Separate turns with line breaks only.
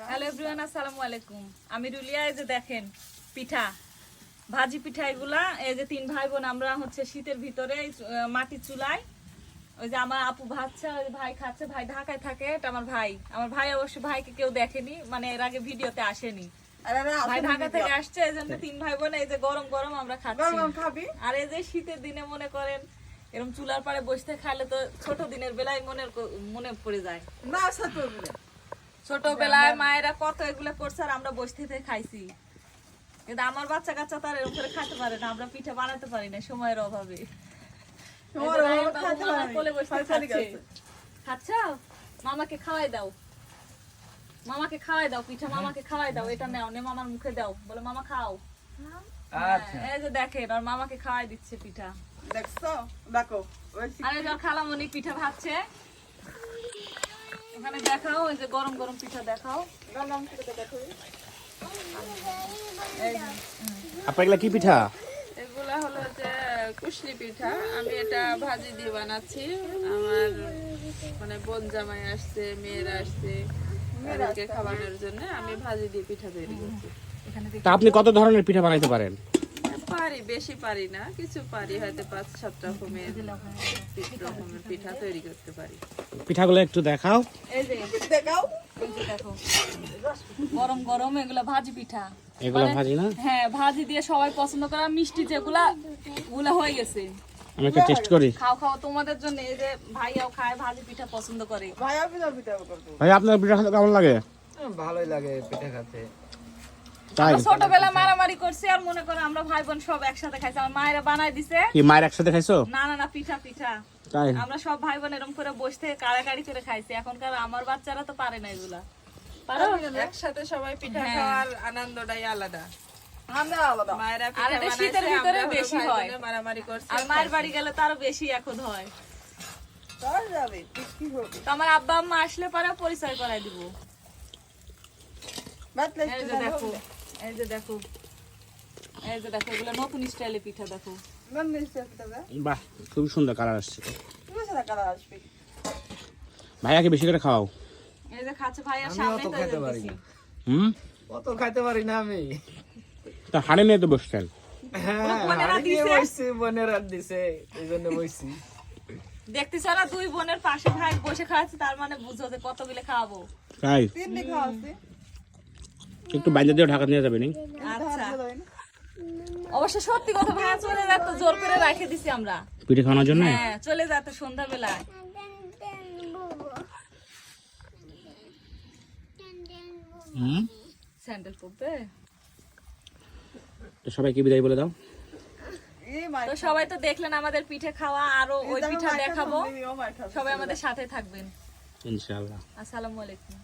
Hello everyone আসসালামু আলাইকুম। আমি রুলিয়া এই যে দেখেন পিঠা ভাজি পিঠা এগুলা এই যে তিন ভাই বোন আমরা হচ্ছে শীতের ভিতরে এই চু- আহ, মাটির চুলায় ওই যে আমার আপু ভাজছে ওই ভাই খাচ্ছে ভাই ঢাকায় থাকে এটা আমার ভাই। আমার ভাই অবশ্য ভাইকে কেউ দেখেনি মানে এর আগে ভিডিওতে আসেনি। ভাই ঢাকা থেকে আসছে এই জন্য তিন ভাই বোন এই যে গরম গরম আমরা খাচ্ছি। আর এই যে শীতের দিনে মনে করেন এরকম চুলার পাড়ে বসতে খাইলে তো ছোট দিনের বেলায় মনে মনে পড়ে যায়।
না
ছোটবেলায় মায়েরা কত এগুলো করছে আর আমরা বসে থেকে খাইছি। কিন্তু আমার বাচ্চা কাচ্চা তার এরকম করে খাতে পারে না আমরা পিঠা বানাতে পারি না সময়ের অভাবে।
খাইতে
খাচ্ছে। মামাকে খাওয়াই দাও। মামাকে খাওয়াই দাও পিঠা মামাকে খাওয়াই দাও এটা নাও নে মামার মুখে দাও বলে মামা খাও। হ্যাঁ, এই যে দেখেন আর মামাকে খাওয়াই দিচ্ছে পিঠা।
দেখছ? দেখো
আর এই যে ওর খালামণি পিঠা ভাজছে। ওখানে দেখাও এই যে গরম গরম পিঠা দেখাও।
গরম করে দেখো
এই
আপনার এগুলা কি পিঠা?
এগুলা হলো যে কুশলি পিঠা। আমি এটা ভাজি দিয়ে বানাচ্ছি। আমার মানে বোন জামাই আসছে মেয়েরা আসছে তাদেরকে খাওয়ানোর জন্য আমি ভাজি দিয়ে পিঠা তৈরি করছি।
এখানে
তা আপনি কত ধরনের পিঠা বানাইতে পারেন?
পারি বেশি পারি না কিছু পারি হয়তো পাঁচ সাত রকমের রকমের পিঠা তৈরি করতে পারি।
পিঠাগুলো একটু দেখাও।
এই যে
দেখাও।
গরম গরম এগুলা ভাজি পিঠা।
এগুলো
মানে-
ভাজি না?
হ্যাঁ ভাজি দিয়ে সবাই পছন্দ করে মিষ্টি যেগুলা ওগুলা হয়ে গেছে।
আমি একটা টেস্ট করি।
খাও খাও তোমাদের জন্য এই যে ভাইয়াও খায় ভাজি পিঠা পছন্দ করে।
ভাইয়া পিঠা পিঠা
ভাই আপনার পিঠা খেতে কেমন লাগে?
ভালোই লাগে পিঠে খেতে।
তাই
ছোটবেলা মারামারি করছি আর মনে করো আমরা ভাই বোন সব একসাথে খাইছি। আমার মায়েরা বানাই দিছে।
কি মায়ের একসাথে খাইছো?
না না না পিঠা পিঠা।
তাই?
আমরা সব ভাই বোন এরকম করে বসতে কাড়াকাড়ি করে খাইছি। এখনকার আমার বাচ্চারা তো পারে না এগুলা।
একসাথে সবাই পিঠা
হ্যাঁ।
খাওয়ার আনন্দটাই আলাদা।
আমরা আলাদা।
মায়েরা
আর
পিঠা
এটা
বানাইছে
শীতের ভিতরে বেশি হয়।
মারামারি করছি।
আর মায়ের বাড়ি গেলে তো আরও বেশি এখন হয়। আমার আব্বা আম্মা আসলে পরে পরিচয় করাই দিব। দেখো এই যে দেখো। এই যে দেখো এগুলো নতুন স্টাইলে পিঠা দেখো।
বাহ খুব সুন্দর কালার আসছে তো।
তুমি আসবে।
ভাইয়াকে বেশি করে খাওয়াও।
এই যে খাচ্ছে ভাই সামনে তো
খাইতে পারি না।
হুম?
কত খাইতে পারি না আমি।
তা হাড়ে নিয়ে তো
হ্যাঁ
বোনেরা
হাড়ি দিয়ে
দিছে?
বসছি বোনেরা দিছে এই জন্য বসছি।
দেখতেছ না দুই বোনের পাশে ভাই বসে খাচ্ছে তার মানে বুঝো যে কতগুলো খাওয়াবো।
তাই?
আছে
একটু বাইরে দিয়ে ঢাকা নিয়ে যাবে নি?
আচ্ছা। অবশ্য সত্যি কথা ভাই চলে যাত জোর করে রেখে দিছি আমরা।
পিঠে খাওয়ানোর জন্য?
হ্যাঁ চলে যাত সন্ধ্যাবেলায়।
হুম?
স্যান্ডেল পরবে?
তো সবাইকে বিদায় বলে দাও।
তো সবাই তো দেখলেন আমাদের পিঠে খাওয়া আরও ওই পিঠা দেখাবো। সবাই আমাদের সাথে থাকবেন।
ইনশাআল্লাহ।
আসসালামু আলাইকুম।